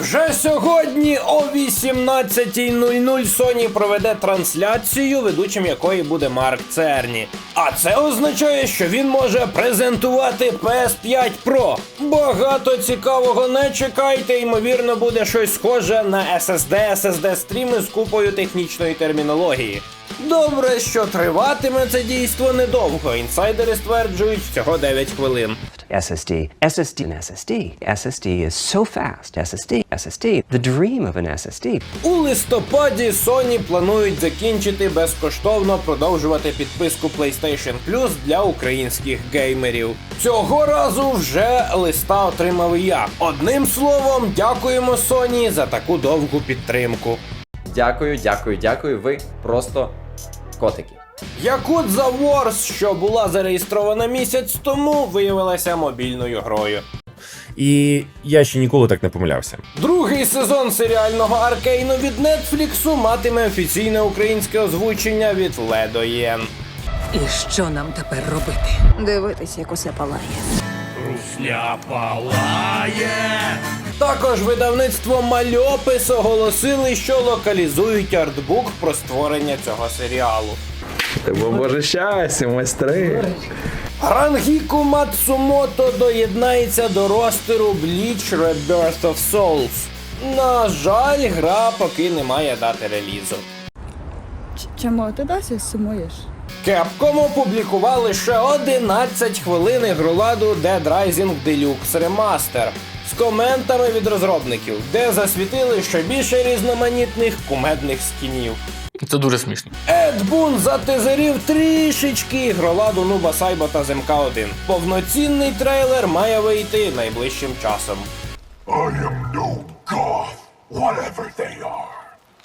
Вже сьогодні о 18.00 Sony проведе трансляцію, ведучим якої буде Марк Церні. А це означає, що він може презентувати PS5 Pro. Багато цікавого не чекайте, ймовірно, буде щось схоже на SSD, SSD стріми з купою технічної термінології. Добре, що триватиме це дійство недовго. Інсайдери стверджують всього 9 хвилин. SSD, SSD, and SSD. SSD is so fast. SSD, SSD, the dream of an SSD. У листопаді Sony планують закінчити безкоштовно продовжувати підписку PlayStation Plus для українських геймерів. Цього разу вже листа отримав я. Одним словом, дякуємо Sony за таку довгу підтримку. Дякую, дякую, дякую. Ви просто котики. Yakuza Wars, що була зареєстрована місяць тому, виявилася мобільною грою. І я ще ніколи так не помилявся. Другий сезон серіального аркейну від Нетфліксу матиме офіційне українське озвучення від Ледо Єн. І що нам тепер робити? Дивитись, як усе палає. Також видавництво Мальопис оголосили, що локалізують артбук про створення цього серіалу. Бо боже щастя, майстри. Рангіку Мацумото доєднається до ростеру Bleach Rebirth of Souls. На жаль, гра поки не має дати релізу. Чому ти досі сумуєш? Capcom опублікували ще 11 хвилин ігроладу Dead Rising Deluxe Remaster з коментами від розробників, де засвітили ще більше різноманітних кумедних скінів. Це дуже смішно. Ед Бун затизерів трішечки ігроладу Нуба Сайба та Земка 1. Повноцінний трейлер має вийти найближчим часом.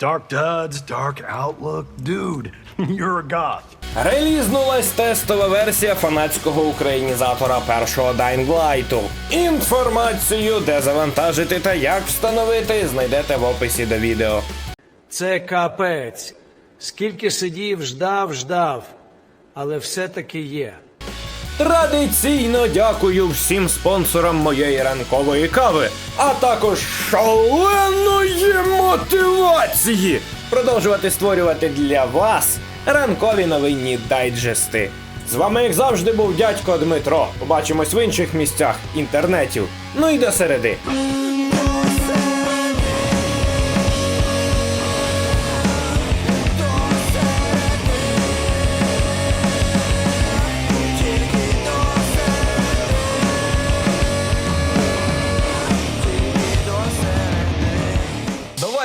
Dark Duds, Dark Outlook. Dude, you're a goth. Релізнулась тестова версія фанатського українізатора першого Dying Light. Інформацію, де завантажити та як встановити, знайдете в описі до відео. Це капець. Скільки сидів, ждав, ждав, але все-таки є. Традиційно дякую всім спонсорам моєї ранкової кави, а також шаленої мотивації продовжувати створювати для вас ранкові новинні дайджести. З вами, як завжди, був дядько Дмитро. Побачимось в інших місцях інтернетів. Ну і до середи.